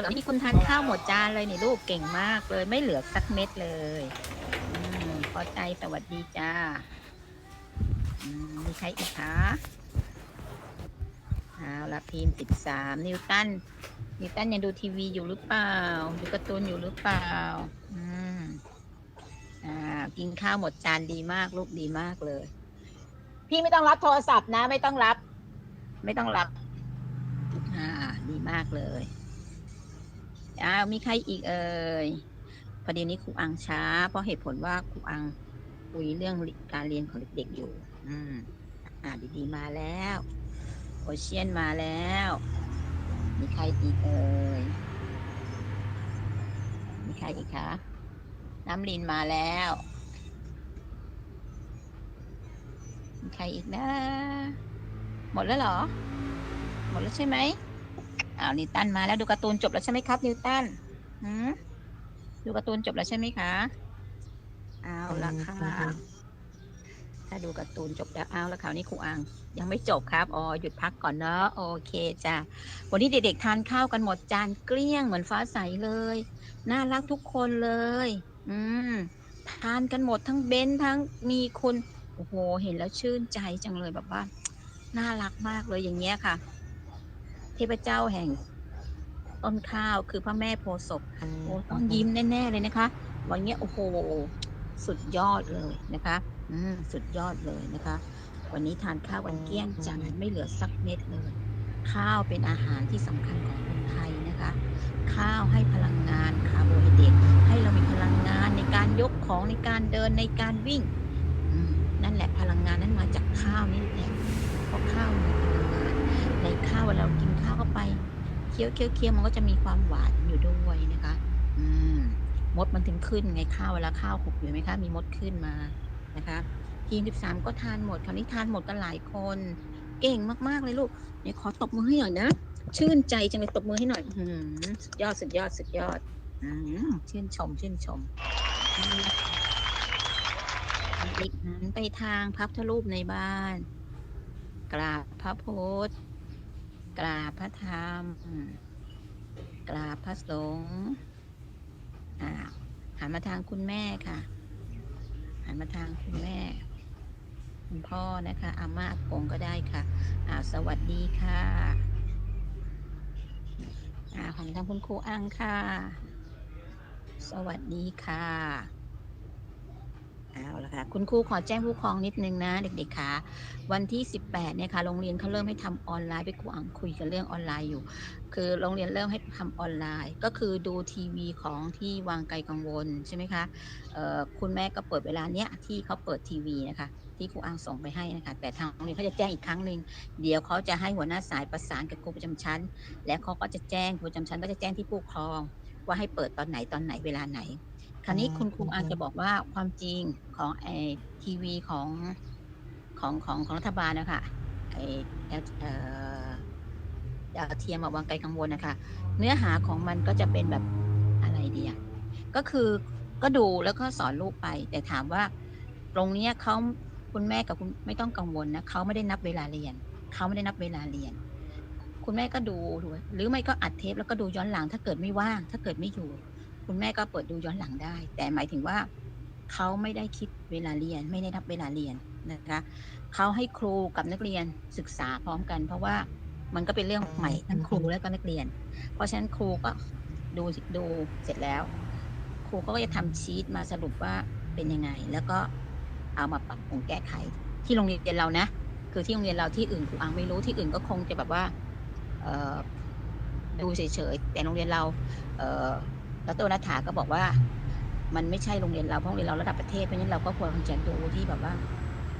เหรอนี่คุณทานข้าวหมดจานเลยนี่ลูกเก่งมากเลย ไม่เหลือสักเม็ดเลยอืมพอใจสวัสดีจ้าอืมมีใครอีกคะเอาละพิมพ์สิบสามนิวตันนิวตันยังดูทีวีอยู่หรือเปล่าดูการ์ตูนอยู่หรือเปล่าอืมอ่ากินข้าวหมดจานดีมากลูกดีมากเลย พี่ไม่ต้องรับโทรศัพท์นะ ไม่ต้องรับ ไม่ต้องรับอ่าดีมากเลย อ้าวมีใครอีกเอ่ยพอดีนี้ครูอังช้า เพราะเหตุผลว่าครูอังคุยเรื่องการเรียนของเด็กๆอยู่ อืมอ่าดีๆมาแล้วโอเชียนมาแล้ว มีใครอีกเอ่ยมีใครอีกคะน้ำลินมาแล้ว มีใครอีกนะ หมดแล้วเหรอ หมดแล้วใช่ไหม อ้าวนิวตันมาแล้วดูการ์ตูนจบแล้วใช่ไหมครับ นิวตันหืมดูการ์ตูนจบแล้วใช่ไหมคะเอาละค่ะถ้าดูการ์ตูนจบแล้วเอาละคราวนี้ครูอัง ยังไม่จบครับอ๋อหยุดพักก่อนเนาะโอเคจ้ะวันนี้เด็กๆทานข้าวกันหมดจานเกลี้ยงเหมือนฟ้าใสเลย น่ารักทุกคนเลย อืมทานกันหมดทั้งเบนซ์ทั้งมีคุณโอ้โหเห็นแล้วชื่นใจจังเลยแบบว่าน่ารักมากเลยอย่างเงี้ยค่ะเทพเจ้าแห่ง ต้นข้าวคือพระแม่โพธิ์ศพโอ้ต้องยิ้มแน่ๆเลยนะคะวันเนี้ยโอ้โหสุดยอดเลยนะคะ อืมสุดยอดเลยนะคะ วันนี้ทานข้าวกันเกลี้ยงจังไม่เหลือสักเม็ดเลย ข้าวเป็นอาหารที่สำคัญของคนไทยนะคะ ข้าวให้พลังงานคาร์โบไฮเดรตให้เรามีพลังงานในการยกของในการเดินในการวิ่งอืมนั่นแหละพลังงานนั้นมาจากข้าวนี่แหละเพราะข้าวมีพลังงาน ในข้าวเวลาเรากินข้าวเข้าไปเคี้ยวเคี้ยวเคี้ยวมันก็จะมีความหวานอยู่ด้วยนะคะ อืมมดมันถึงขึ้นไงข้าวเวลาข้าวหกอยู่ไหมคะมีมดขึ้นมานะคะทีมสิบสามก็ทานหมดคราวนี้ทานหมดกันหลายคน เก่งมากๆเลยลูกเนี่ยขอตบมือให้หน่อยนะชื่นใจจังเลยตบมือให้หน่อยสุดยอดสุดยอดสุดยอดอชื่นชมชื่นชมเด็กหันไปทางพระพุทธรูปในบ้าน กราบพระพุทธ กราบพระธรรม กราบพระสงฆ์อ่าหันมาทางคุณแม่ค่ะ หันมาทางคุณแม่ คุณพ่อนะคะ อาม่าอากงก็ได้ค่ะอ่าสวัสดีค่ะอ่าหันทางคุณครูอังค่ะ สวัสดีค่ะ เอาละค่ะคุณครูขอแจ้งผู้ปกครองนิดนึงนะ เด็กๆค่ะวันที่ 18เนี่ยค่ะโรงเรียนเขาเริ่มให้ทำออนไลน์ไปครูอังคุยกันเรื่องออนไลน์อยู่ คือโรงเรียนเริ่มให้ทำออนไลน์ ก็คือดูทีวีของที่วางไกลกังวลใช่ไหมคะคุณแม่ก็เปิดเวลาเนี้ยที่เขาเปิดทีวีนะคะที่ครูอังส่งไปให้นะคะแต่ทางโรงเรียนเขาจะแจ้งอีกครั้งหนึ่งเดี๋ยวเขาจะให้หัวหน้าสายประสานกับครูประจำชั้น และเขาก็จะแจ้งครูประจำชั้นก็จะแจ้งที่ผู้ปกครอง ว่าให้เปิดตอนไหนตอนไหนเวลาไหน ราวนี้คุณครูอาจจะบอกว่าความจริงของไอทีวีของของของของรัฐบาลนะคะไอเอ่อดาวเทียมมาวางไกลกังวลนะคะ เนื้อหาของมันก็จะเป็นแบบอะไรดีอะก็คือก็ดูแล้วก็สอนลูกไป แต่ถามว่าตรงเนี้ยเขาคุณแม่กับคุณไม่ต้องกังวลนะเขาไม่ได้นับเวลาเรียนเขาไม่ได้นับเวลาเรียน คุณแม่ก็ดูดูหรือไม่ก็อัดเทปแล้วก็ดูย้อนหลังถ้าเกิดไม่ว่าง ถ้าเกิดไม่อยู่ คุณแม่ก็เปิดดูย้อนหลังได้ แต่หมายถึงว่าเขาไม่ได้คิดเวลาเรียน ไม่ได้นับเวลาเรียนนะคะเขาให้ครูกับนักเรียนศึกษาพร้อมกัน เพราะว่ามันก็เป็นเรื่องใหม่ทั้งครูและก็นักเรียน เพราะฉะนั้นครูก็ดูดูเสร็จแล้ว ครูก็จะทำชีตมาสรุปว่าเป็นยังไง แล้วก็เอามาปรับปรุงแก้ไข ที่โรงเรียนเรานะ คือที่โรงเรียนเราที่อื่นครูอังไม่รู้ที่อื่นก็คงจะแบบว่าดูเฉยๆแต่โรงเรียนเราเแล้วตัวนัฐาก็บอกว่า มันไม่ใช่โรงเรียนเราเพราะโรงเรียนเราระดับประเทศเพราะฉะนั้นเราก็ควรจะดูที่แบบว่า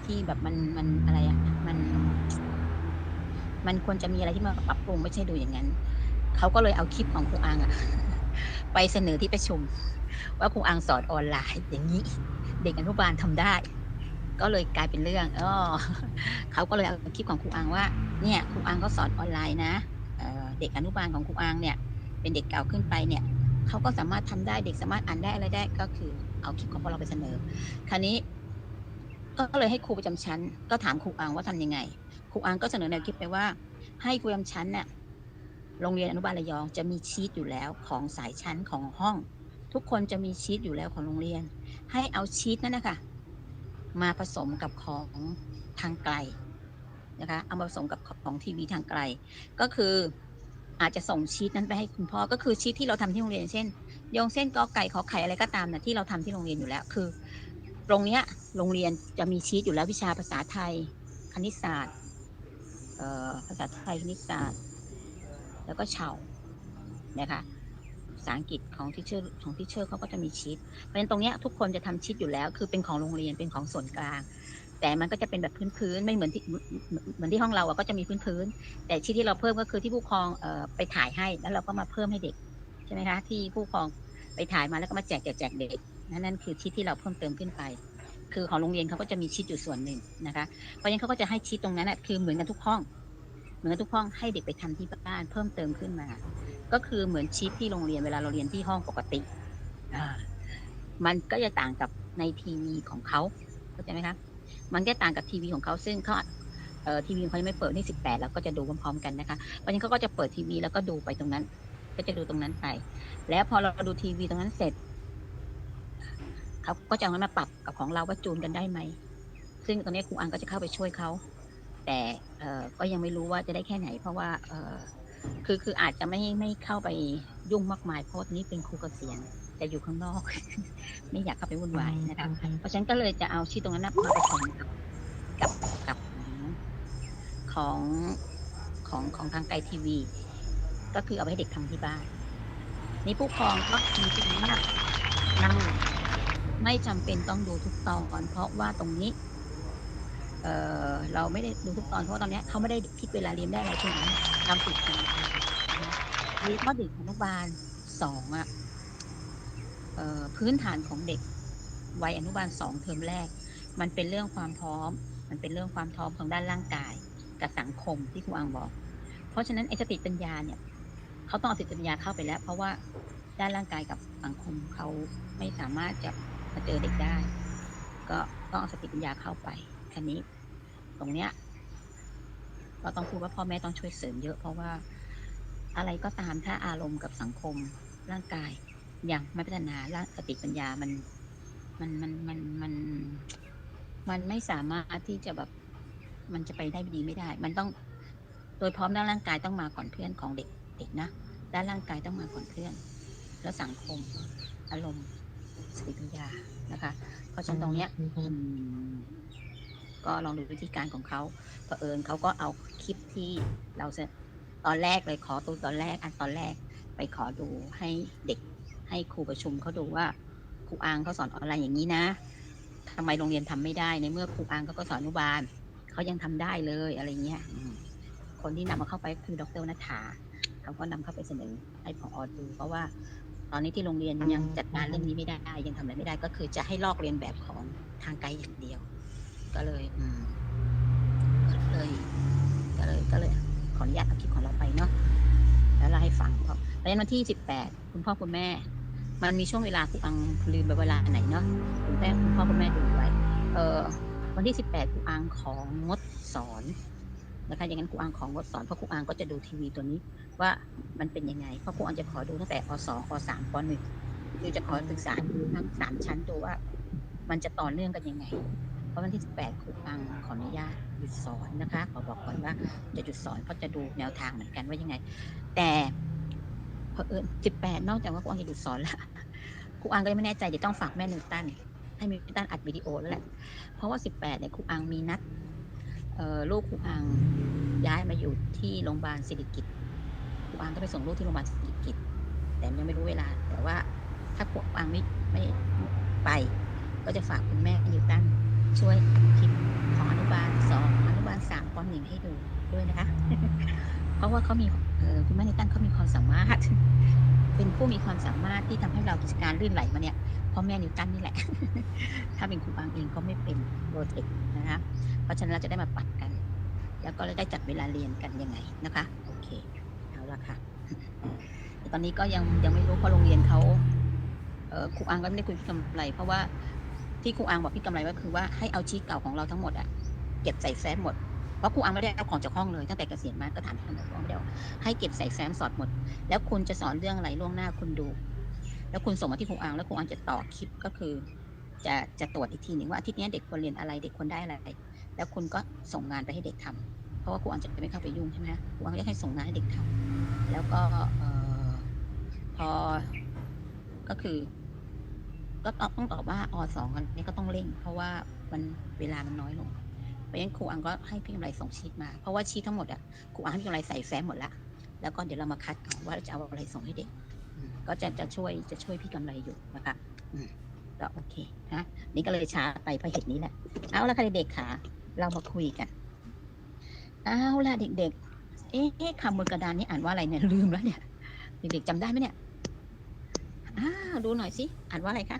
ที่แบบมันมันอะไรอะมัน มันควรจะมีอะไรที่มาปรับปรุงไม่ใช่ดูอย่างนั้นเขาก็เลยเอาคลิปของครูอังอะไปเสนอที่ประชุม ว่าครูอังสอนออนไลน์ อย่างนี้ เด็กอนุบาลทำได้ ก็เลยกลายเป็นเรื่องอ๋อเขาก็เลยเอาคลิปของครูอังว่า เนี่ยครูอังก็สอนออนไลน์นะเด็กอนุบาลของครูอังเนี่ย เป็นเด็กเก่าขึ้นไปเนี่ย เขาก็สามารถทำได้เด็กสามารถอ่านได้อะไรได้ก็คือเอาคลิปของพวกเราไปเสนอ คราวนี้ ก็เลยให้ครูประจำชั้น ก็ถามครูอังว่าทำยังไง ครูอังก็เสนอแนวคิดไปว่า ให้ครูประจำชั้นเนี่ยโรงเรียนอนุบาลระยองจะมีชีตอยู่แล้วของสายชั้นของห้อง ทุกคนจะมีชีตอยู่แล้วของโรงเรียน ให้เอาชีตนั่นนะคะมาผสมกับของทางไกลนะคะเอามาผสมกับของทีวีทางไกล ก็คือ อาจจะส่งชีตนั้นไปให้คุณพ่อก็คือชีตที่เราทำที่โรงเรียนเช่นโยงเส้นกอไก่ขอไข่อะไรก็ตามนะที่เราทำที่โรงเรียนอยู่แล้วคือ ตรงเนี้ยโรงเรียนจะมีชีตอยู่แล้ววิชาภาษาไทย คณิตศาสตร์เอ่อภาษาไทยคณิตศาสตร์ แล้วก็เฉานะคะภาษาอังกฤษของทิเชอร์ของทิเชอร์เขาก็จะมีชีตเพราะฉะนั้นตรงเนี้ยทุกคนจะทำชีตอยู่แล้ว คือเป็นของโรงเรียนเป็นของส่วนกลาง แต่มันก็จะเป็นแบบพื้นๆไม่เหมือนที่เหมือนที่ห้องเราอะก็จะมีพื้นๆแต่ชีตที่เราเพิ่มก็คือที่ผู้ปกครองเอ่อไปถ่ายให้แล้วเราก็มาเพิ่มให้เด็กใช่ไหมคะที่ผู้ปกครองไปถ่ายมาแล้วก็มาแจกแจกแจกเด็กนั่นนั่นคือชีตที่เราเพิ่มเติมขึ้นไป คือของโรงเรียนเขาก็จะมีชีตอยู่ส่วนหนึ่งนะคะเพราะฉะนั้นเขาก็จะให้ชีตตรงนั้นนะคือเหมือนกันทุกห้อง เหมือนกันทุกห้องให้เด็กไปทำที่บ้านเพิ่มเติมขึ้นมา ก็คือเหมือนชีตที่โรงเรียนเวลาเราเรียนที่ห้องปกติอ่ามันก็จะต่างกับในทีวีของเขาเข้าใจไหมคะ มันก็ต่างกับทีวีของเขาซึ่งเขาเทีวีเขายังไม่เปิดที่สิบแปดแล้วก็จะดูพร้อมๆกันนะคะเพราะฉะนั้นเขาก็จะเปิดทีวีแล้วก็ดูไปตรงนั้น ก็จะดูตรงนั้นไป แล้วพอเราดูทีวีตรงนั้นเสร็จเขาก็จะเอามันมาปรับกับของเราว่าจูนกันได้ไหมซึ่งตอนนี้ครูอังก็จะเข้าไปช่วยเขาแต่เอก็ยังไม่รู้ว่าจะได้แค่ไหน เพราะว่าเอคือคืออาจจะไม่ไม่เข้าไปยุ่งมากมายเพราะนนี้เป็นครูเกษียณ แต่อยู่ข้างนอก ไม่อยากเข้าไปวุ่นวายนะคะเพราะฉะนั้นก็เลยจะเอาชีตตรงนั้นนะมาผสมกับกับกับของของของทางไกลทีวี ก็คือเอาไปให้เด็กทำที่บ้านนี่ผู้ปกครองก็จริงๆว่านั่งไม่จำเป็นต้องดูทุกตอนเพราะว่าตรงนี้เออเราไม่ได้ดูทุกตอนเพราะว่าตอนเนี้ยเขาไม่ได้คิดเวลาเรียนได้อะไรช่วงนั้นตามติดกันมีข้อเด็กอนุบาลสองอะเอ่อ พื้นฐานของเด็กวัยอนุบาลสองเทอมแรก มันเป็นเรื่องความพร้อม มันเป็นเรื่องความพร้อมของด้านร่างกาย กับสังคมที่ครูอังบอก เพราะฉะนั้นไอ้สติปัญญาเนี่ยเขาต้องเอาสติปัญญาเข้าไปแล้ว เพราะว่าด้านร่างกายกับสังคมเขาไม่สามารถจะมาเจอเด็กได้ ก็ต้องเอาสติปัญญาเข้าไปคันนี้ ตรงเนี้ยก็ต้องพูดว่าพ่อแม่ต้องช่วยเสริมเยอะ เพราะว่าอะไรก็ตามถ้าอารมณ์กับสังคมร่างกาย ยังไม่พัฒนาและสติปัญญามันมันมันมันมันมันไม่สามารถที่จะแบบ มันจะไปได้ดีไม่ได้ มันต้อง โดยพร้อมด้านร่างกายต้องมาก่อนเพื่อนของเด็กเด็กนะด้านร่างกายต้องมาก่อนเพื่อน แล้วสังคม อารมณ์สติปัญญานะคะ เพราะฉะนั้นตรงเนี้ยอืมก็ลองดูวิธีการของเขาเผอิญเขาก็เอาคลิปที่เราจะตอนแรกเลยขอตัวตอนแรกอันตอนแรกไปขอดูให้เด็ก ให้ครูประชุมเขาดูว่าครูอังเขาสอนออนไลน์อย่างนี้นะทำไมโรงเรียนทำไม่ได้ในเมื่อครูอังเขาก็สอนอนุบาลเขายังทำได้เลยอะไรเงี้ยอืมคนที่นำมาเข้าไปคือดรนัฐาเขาก็นำเข้าไปเสนอให้ผอดูเพราะว่าตอนนี้ที่โรงเรียนยังจัดการเรื่องนี้ไม่ได้ยังทำอะไรไม่ได้ก็คือจะให้ลอกเรียนแบบของทางไกลอย่างเดียว ก็เลย อืมก็เลย ก็เลยก็เลยขออนุญาตเอาคลิปของเราไปเนาะแล้วเราให้ฟังเพราะเพราะฉะนั้นวันที่สิบแปดคุณพ่อคุณแม่ มันมีช่วงเวลาคุณอังลืมไปเวลาไหนเนาะคุณแม่คุณพ่อคุณแม่ดูไว้ เออวันที่สิบแปดคุณอังของงดสอนนะคะอย่างนั้นครูอังของงดสอนเพราะครูอังก็จะดูทีวีตัวนี้ ว่ามันเป็นยังไงเพราะครูอังจะขอดูตั้งแต่ปสองปสามปหนึ่งคือจะขอศึกษาดูทั้งสามชั้นดูว่า มันจะต่อเนื่องกันยังไง เพราะวันที่18ครูปังขออนุญาตหยุดสอนนะคะขอบอกก่อนว่าจะหยุดสอนเพราะจะดูแนวทางเหมือนกันว่ายังไง แต่ เอิญ18นอกจากว่าครูอังจะหยุดสอนแล้วครูอังก็ยังไม่แน่ใจเดี๋ยวต้องฝากแม่นิวตันให้มีนิวตันอัดวิดีโอแล้วแหละเพราะว่า18เนี่ยครูอังมีนัดลูกครูอังย้ายมาอยู่ที่โรงพยาบาลสิริกิตครูอังก็ไปส่งลูกที่โรงพยาบาลสิริกิตแต่ยังไม่รู้เวลา แต่ว่าถ้าครูอังไม่ไม่ไป ก็จะฝากคุณแม่นิวตันช่วยคลิปของอนุบาลสองอนุบาลสามปหนึ่งให้ดูด้วยนะคะ เพราะว่าเขามี คุณแม่นิวตันเขามีความสามารถ เป็นผู้มีความสามารถที่ทำให้เรากิจการลื่นไหลมาเนี่ยเพ่อแม่นิวตันนี่แหละ ถ้าเป็นครูบางเองก็ไม่เป็นโรเทคนะคะ เพราะฉะนั้นเราจะได้มาปัดกัน แล้วก็ได้จัดเวลาเรียนกันยังไงนะคะ โอเค เอาละค่ะแต่ตอนนี้ก็ยังยังไม่รู้เพราะโรงเรียนเขาเอ่อครูอังก็ไม่ได้คุยกับกำไร เพราะว่าที่ครูอังบอกพี่กำไรก็คือว่าให้เอาชีทเก่าของเราทั้งหมดอะเก็บใส่แฟ้มหมด เพราะครูอังไม่ได้เอาของจากห้องเลยตั้งแต่เกษียณมาก็ถามทางครูอังไม่ได้เอาให้เก็บใส่แฟ้มสอดหมด แล้วคุณจะสอนเรื่องอะไรล่วงหน้าคุณดู แล้วคุณส่งมาที่ครูอังแล้วครูอังจะต่อคลิปก็คือ จะจะตรวจอีกทีหนึ่งว่าอาทิตย์นี้เด็กควรเรียนอะไรเด็กควรได้อะไร แล้วคุณก็ส่งงานไปให้เด็กทำเพราะว่าครูอังจะไม่เข้าไปยุ่งใช่ไหมครูอังจะให้ส่งงานให้เด็กทำแล้วก็เอ่อพอก็คือก็ต้องตอบว่าอสองกันนี้ก็ต้องเร่ง เพราะว่ามันเวลามันน้อยลง เพราะฉะนั้นครูอังก็ให้พี่กำไรส่งชีตมา เพราะว่าชีตทั้งหมดอะครูอังให้พี่กำไรใส่แฟ้มหมดละแล้วก็เดี๋ยวเรามาคัดเอาว่าจะเอาอะไรส่งให้เด็กอืมก็จะจะช่วยจะช่วยพี่กำไรอยู่นะคะอืมก็โอเคนะนี่ก็เลยช้าไปเพราะเหตุนี้แหละ เอาละค่ะเด็กๆค่ะ เรามาคุยกัน เอาละเด็กๆ เอ๊ะคำบนกระดานนี้อ่านว่าอะไรเนี่ยลืมแล้วเนี่ย เด็กๆจำได้ไหมเนี่ยอ้าวดูหน่อยสิ อ่านว่าอะไรคะ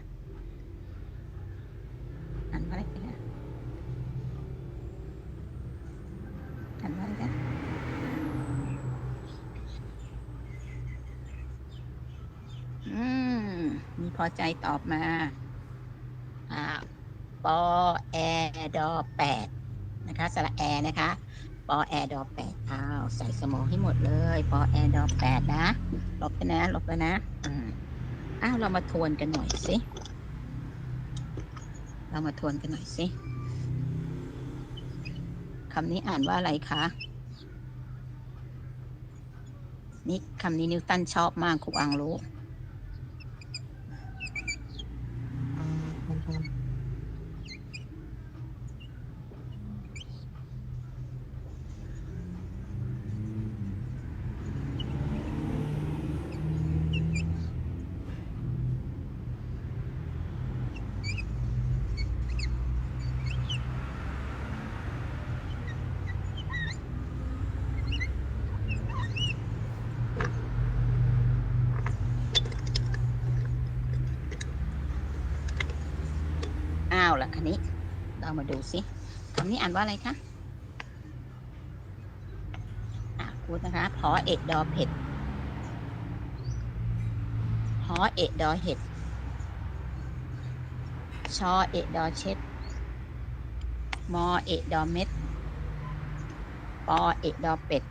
อ่านว่าอะไรคะ อ่านว่าอะไรคะอืม มีพอใจตอบมา อ่าปอแอดอแปดนะคะสระแอนะคะปอแอดอแปดอ้าวใส่สมองให้หมดเลยปอแอดอแปดนะลบไปนะลบไปนะอืมอ้าวเรามาทวนกันหน่อยสิ เรามาทวนกันหน่อยสิ คำนี้อ่านว่าอะไรคะ นี่คำนี้นิวตันชอบมากครูอังรู้าละคันนี้ เรามาดูสิคำนี้อ่านว่าอะไรคะอะพูดนะคะพอเอกดอเผ็ดพอเอกดอเห็ด ชอเอกดอเช็ด มอเอกดอเม็ดปอเอกดอเป็ด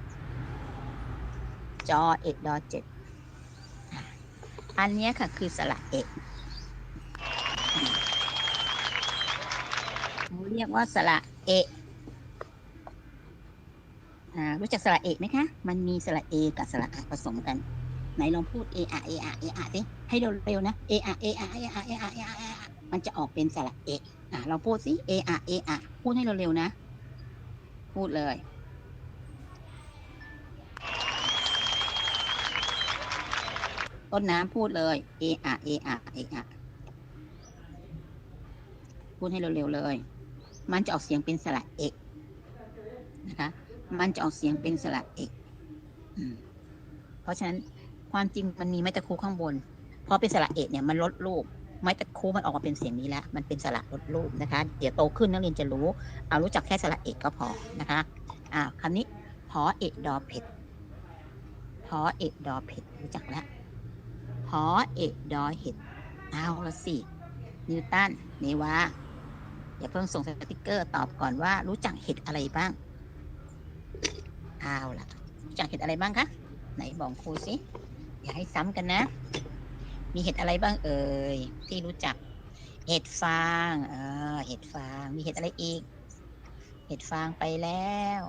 จอเอกดอเจ็ดอันนี้ค่ะคือสระเอก เราเรียกว่าสระเอกอ่ารู้จักสระเอกไหมคะ มันมีสระเอกับสระอะผสมกัน ไหนลองพูดเออะเออะเออะสิให้เร็วๆนะเออะเออะเออะเออะเออะเออมันจะออกเป็นสระเอกอ่าเราพูดสิเออะเออะพูดให้เร็วๆนะ พูดเลยต้นน้ำพูดเลยเออะเออะเออะพูดให้เร็วๆเลย มันจะออกเสียงเป็นสระเอกนะคะ มันจะออกเสียงเป็นสระเอกเพราะฉะนั้นความจริงมันมีไม้ตะคูข้างบน พอเป็นสระเอกเนี่ยมันลดรูป ไม้ตะคูมันออกมาเป็นเสียงนี้แล้ว มันเป็นสระลดรูปนะคะ เดี๋ยวโตขึ้นนักเรียนจะรู้ เอารู้จักแค่สระเอกก็พอนะคะ อ่าคำนี้พอเอกดอเผ็ดพอเอกดอเผ็ดรู้จักแล้วพอเอกดอเห็ด เอาละสิ นิวตันเนวา อย่าเพิ่งส่งสติกเกอร์ตอบก่อนว่า รู้จักเห็ดอะไรบ้างเอาล่ะ รู้จักเห็ดอะไรบ้างคะไหนบอกครูสิอย่าให้ซ้ำกันนะ มีเห็ดอะไรบ้างเอ่ยที่รู้จัก เห็ดฟางเออเห็ดฟางมีเห็ดอะไรอีก เห็ดฟางไปแล้ว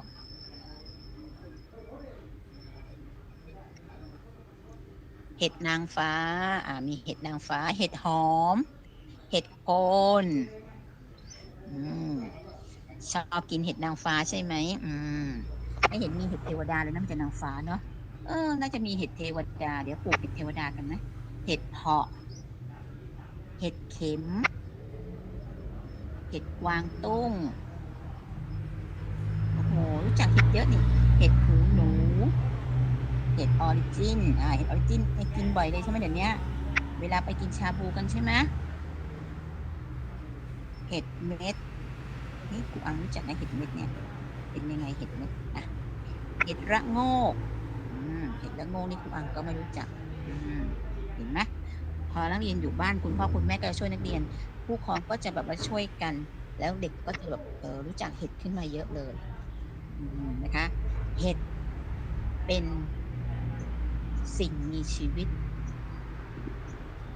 เห็ดนางฟ้า อ่า มีเห็ดนางฟ้า เห็ดหอม เห็ดโคน ชอบกินเห็ดนางฟ้าใช่ไหมอืมไม่เห็นมีเห็ดเทวดาเลยนะมันจะนางฟ้าเนาะเออ น่าจะมีเห็ดเทวดา เดี๋ยวปลูกเห็ดเทวดากันไหมเห็ดเพาะ เห็ดเข็ม เห็ดกวางตุ้งโอ้โหรู้จักเห็ดเยอะนี่เห็ดหูหนู เห็ดออริจินอ่าเห็ดออริจินไปกินบ่อยเลยใช่ไหมเดี๋ยวนี้เวลาไปกินชาบูกันใช่ไหม เห็ดเม็ดนี่กูอังรู้จักนะเห็ดเม็ดเนี่ยเป็นยังไงเห็ดเม็ดอะเห็ดระโงกอืมเห็ดระโงกนี่ครูอังก็ไม่รู้จักเห็นไหมพอนักเรียนอยู่บ้านคุณพ่อคุณแม่ก็จะช่วยนักเรียน ผู้ปกครองก็จะแบบมาช่วยกัน แล้วเด็กก็จะแบบเออรู้จักเห็ดขึ้นมาเยอะเลยนะคะ เห็ดเป็นสิ่งมีชีวิต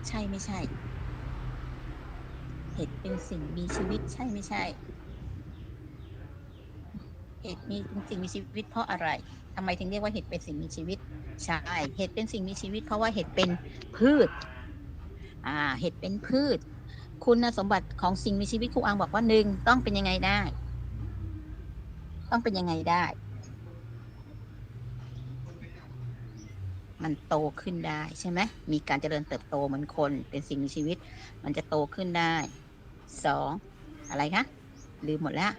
ใช่ไม่ใช่ เห็ดเป็นสิ่งมีชีวิตใช่ไม่ใช่ เห็ดมีเป็นสิ่งมีชีวิตเพราะอะไรทำไมถึงเรียกว่าเห็ดเป็นสิ่งมีชีวิต ใช่ เห็ดเป็นสิ่งมีชีวิต เพราะว่าเห็ดเป็นพืช อ่า เห็ดเป็นพืช คุณสมบัติของสิ่งมีชีวิตครูอังบอกว่าหนึ่งต้องเป็นยังไงได้ ต้องเป็นยังไงได้ มันโตขึ้นได้ใช่ไหม มีการเจริญเติบโตเหมือนคน เป็นสิ่งมีชีวิต มันจะโตขึ้นได้ สองอะไรคะลืมหมดแล้ว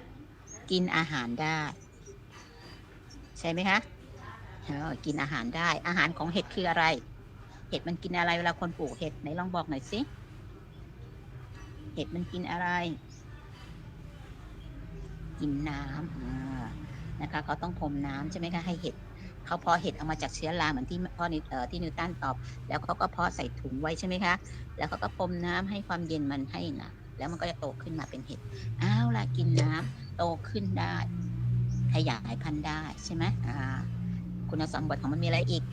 กินอาหารได้ ใช่ไหมคะออกินอาหารได้ อาหารของเห็ดคืออะไร เห็ดมันกินอะไรเวลาคนปลูกเห็ดไหนลองบอกหน่อยสิเห็ดมันกินอะไร กินน้ำนะคะเขาต้องพรมน้ำใช่ไหมคะให้เห็ดเขาเพาะเห็ดเอามาจากเชื้อราเหมือนที่พ่อนิเอ่อที่นิวตันตอบ แล้วเขาก็เพาะใส่ถุงไว้ใช่ไหมคะ แล้วเขาก็พรมน้ำให้ความเย็นมันให้นะ แล้วมันก็จะโตขึ้นมาเป็นเห็ดอ้าวล่ะกินน้ำโตขึ้นได้ ขยายพันธุ์ได้ใช่ไหมอ่า คุณสมบัติของมันมีอะไรอีก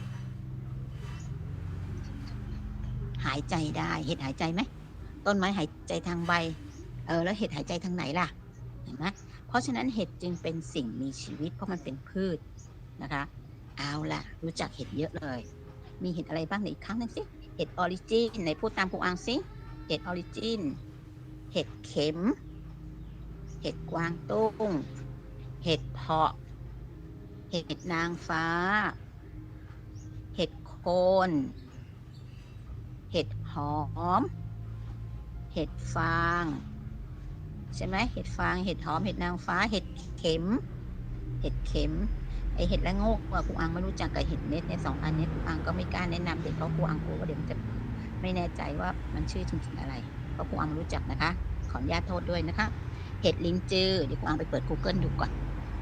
หายใจได้ เห็ดหายใจไหมต้นไม้หายใจทางใบ เออ แล้วเห็ดหายใจทางไหนล่ะ เห็นไหมเพราะฉะนั้นเห็ดจึงเป็นสิ่งมีชีวิต เพราะมันเป็นพืชนะคะ เอาล่ะ รู้จักเห็ดเยอะเลย มีเห็ดอะไรบ้างไหนอีกครั้งนึงสิ เห็ดออริจินไหนพูดตามครูอังสิ เห็ดออริจิน เห็ดเข็ม เห็ดกวางตุ้ง เห็ดเพาะ เห็ดนางฟ้า เห็ดโคน เห็ดหอม เห็ดฟาง ใช่ไหมเห็ดฟาง เห็ดหอม เห็ดนางฟ้า เห็ดเข็ม เห็ดเข็มไอเห็ดละโงกว่าครูอังไม่รู้จักกับเห็ดเม็ดในยสองอันนี้ครูอังก็ไม่กล้าแนะนำเด็กเพราะครูอังกลัวว่าเดี๋ยวมันจะไม่แน่ใจว่ามันชื่อจริงๆอะไร เพราะครูอังไม่รู้จักนะคะ ขออนุญาตโทษด้วยนะคะ เห็ดลินจือเดี๋ยวครูอังไปเปิด Google ดูก่อน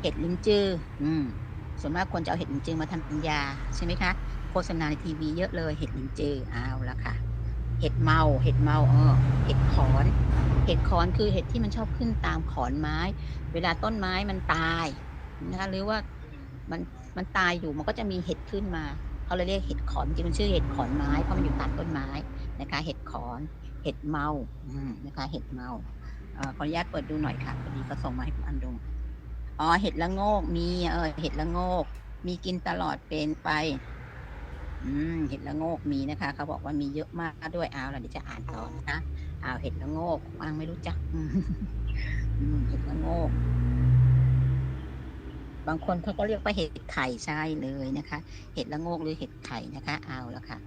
เห็ดลินจืออืมส่วนมากคนจะเอาเห็ดลินจือมาทำเป็นยาใช่ไหมคะ โฆษณาในทีวีเยอะเลย เห็ดลินจือเอาละค่ะ เห็ดเมา เห็ดเมาเออเห็ดขอน เห็ดขอนคือเห็ดที่มันชอบขึ้นตามขอนไม้ เวลาต้นไม้มันตายนะคะหรือว่ามันมันตายอยู่มันก็จะมีเห็ดขึ้นมาเขาเลยเรียกเห็ดขอนจริงมันชื่อเห็ดขอนไม้เพราะมันอยู่ตามต้นไม้นะคะ เห็ดขอน เห็ดเมาอืมนะคะ เห็ดเมาเอ่อขออนุญาตเปิดดูหน่อยค่ะพอดีเขาส่งมาให้คุณอันดูอ๋อเห็ดละโงกมีเออเห็ดละโงก มีกินตลอดเป็นไป อืมเห็ดละโงกมีนะคะ เขาบอกว่ามีเยอะมากด้วยเอาล่ะเดี๋ยวจะอ่านต่อนะคะเอาเห็ดละโงกวางไม่รู้จักอืมอืมเห็ดละโงก บางคนเขาก็เรียกว่าเห็ดไข่ใช่เลยนะคะ เห็ดละโงกหรือเห็ดไข่นะคะ เอาละค่ะ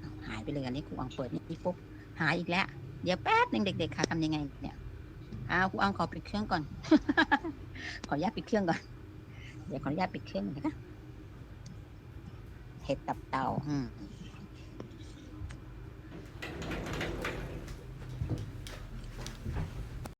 เอาหายไปเลยอันนี้ครูอังเปิดนี่ปุ๊บ หายอีกแล้ว เดี๋ยวแป๊บหนึ่งเด็ก ๆ ค่ะทำยังไงเนี่ยเอาครูอังขอปิดเครื่องก่อน ขออนุญาตปิดเครื่องก่อน เดี๋ยวขออนุญาตปิดเครื่องหน่อยนะคะเห็ดตับเต่าอืม